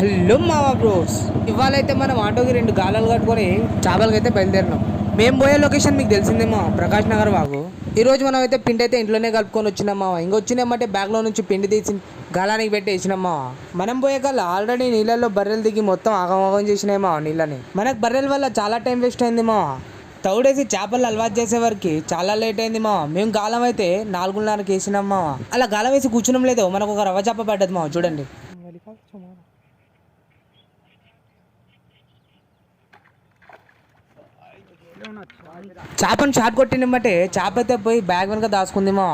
Hello మావా bros ఇవాళ అయితే మనం ఆటోకి రెండు గాలాలు కట్టుకొని చేపలకి అయితే బయలుదేరినాం. మేము పోయే లొకేషన్ మీకు తెలిసిందేమో ప్రకాష్ నగర్ వాగు ఈరోజు మనం అయితే పిండి అయితే ఇంట్లోనే కలుపుకొని వచ్చినాం మావా ఇంకొచ్చినామంటే బ్యాగ్లో నుంచి పిండి తీసి గాలానికి పెట్టి వేసినాం మావా మనం పోయే కల్లా ఆల్రెడీ నీళ్ళల్లో బర్రెలు దిగి మొత్తం ఆగమాగం చేసినాయి మావా నీళ్ళని. మనకు బర్రెల వల్ల చాలా టైం వేస్ట్ అయింది మావా తౌడేసి చేపలు అలవాటు చేసే చాలా లేట్ అయింది మా మేము గాలం అయితే నాలుగున్నరకి వేసినామా అలా గాలం వేసి కూర్చున్నాం లేదు మనకు ఒక రవ్వ చేప పడ్డది మా చూడండి. చేపను షాట్ కొట్టినమ్మంటే చేప అయితే పోయి బ్యాగ్ వెనుక దాచుకుందేమో.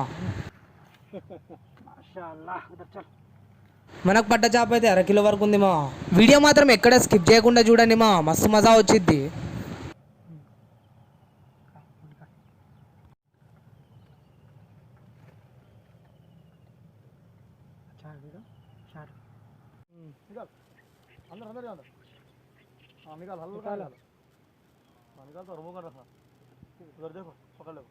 మనకు పడ్డ చేప అయితే అరకిలో వరకు ఉందేమో. వీడియో మాత్రం ఎక్కడ స్కిప్ చేయకుండా చూడండి మా మస్తు మజా వచ్చింది అందరూ అందరూ అందరూ. మీకు కాలేదు हाँ निकाल तो रिमूव कर रखना उधर देखो पकड़ लो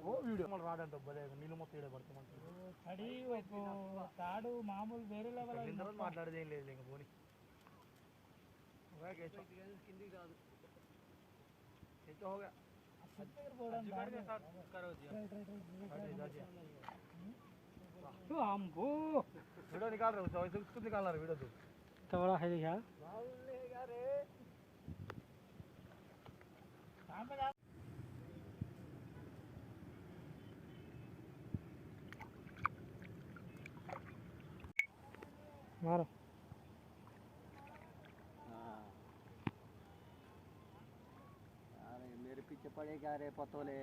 वो वीडियो मल రాడంట భలే నీళ్ళు మొత్తం ఈడే పడుతుంది అడి ఒక తాడు మామూలు వేరే లెవెల్ వెళ్ళిన తర్వాత మాట్లాడేది ఏం లేదు ఇంకా పోనీ కిందికి రాదు ఎంత होगा అమ్మో वीडियो निकाल रहे हो चौबीस खुद निकालना वीडियो तू తవడా హై యా మారు अरे मेरे पीछे पड़े पड़ेगा रे पतोले?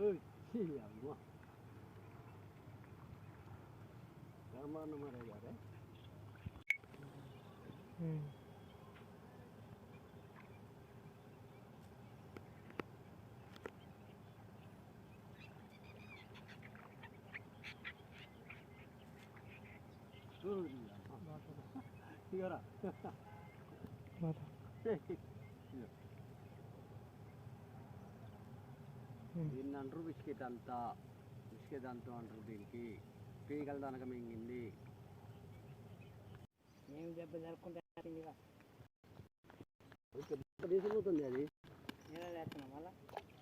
어이, 힐이야, 이거. 얼마나 말해야 돼? 음. 소리야. 이거라. 맞아. దీన్ని అంటారు బిస్కెట్ అంతా. బిస్కెట్ అంతా అంటారు దీనికి. పీగల దనక మింగింది. మేము దెబ్బ జరుపుకుంటే తీసుకుపోతుంది అది. నేను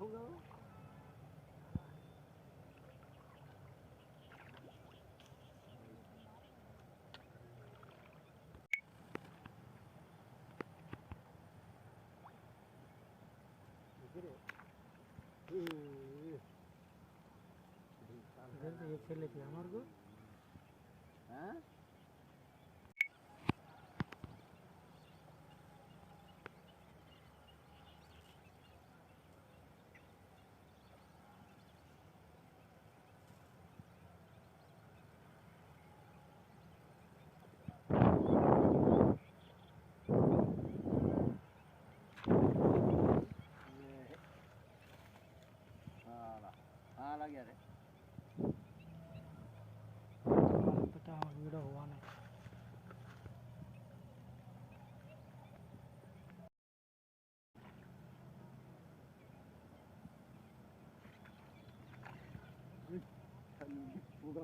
Hello? ফেলেছি আমার গো হ্যাঁ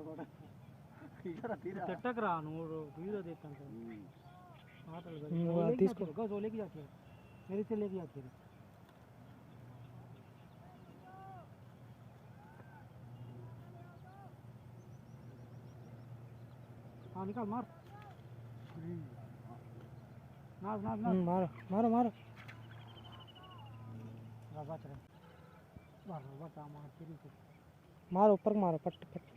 ಕೂಡ ಇದರ ತೀರ ಚಟ್ಟಕ್ರ ನೋಡು ತೀರ ದೇತಂತ ಮಾತಾಡೋದು ತೀಸ್ಕೊ ಗೋ ಲೇಕೆ ಜಾತಿರ मेरे से लेके आते रहे हाँ निकाल मार मार मार मार मारो मारो मारो बच रहे मारो ऊपर मारो पट पट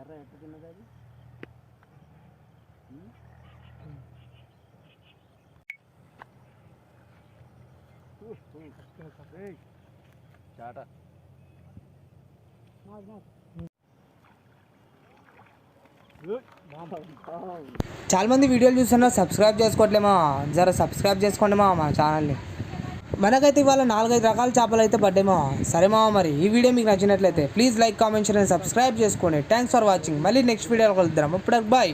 ఎర్ర అది చాట చాలా మంది వీడియోలు చూస్తున్నా సబ్స్క్రైబ్ చేసుకోవట్లేమా? జర సబ్స్క్రైబ్ చేసుకోండి మా మన ఛానల్ని మనకైతే ఇవాళ నాలుగైదు రకాల చేపలు అయితే పడ్డేమో సరే మామ మరి ఈ వీడియో మీకు నచ్చినట్లయితే please like comment share and subscribe చేసుకోండి. థ్యాంక్స్ ఫర్ వాచింగ్ మళ్ళీ నెక్స్ట్ వీడియోలో కలుద్దాం. ఇప్పుడు బాయ్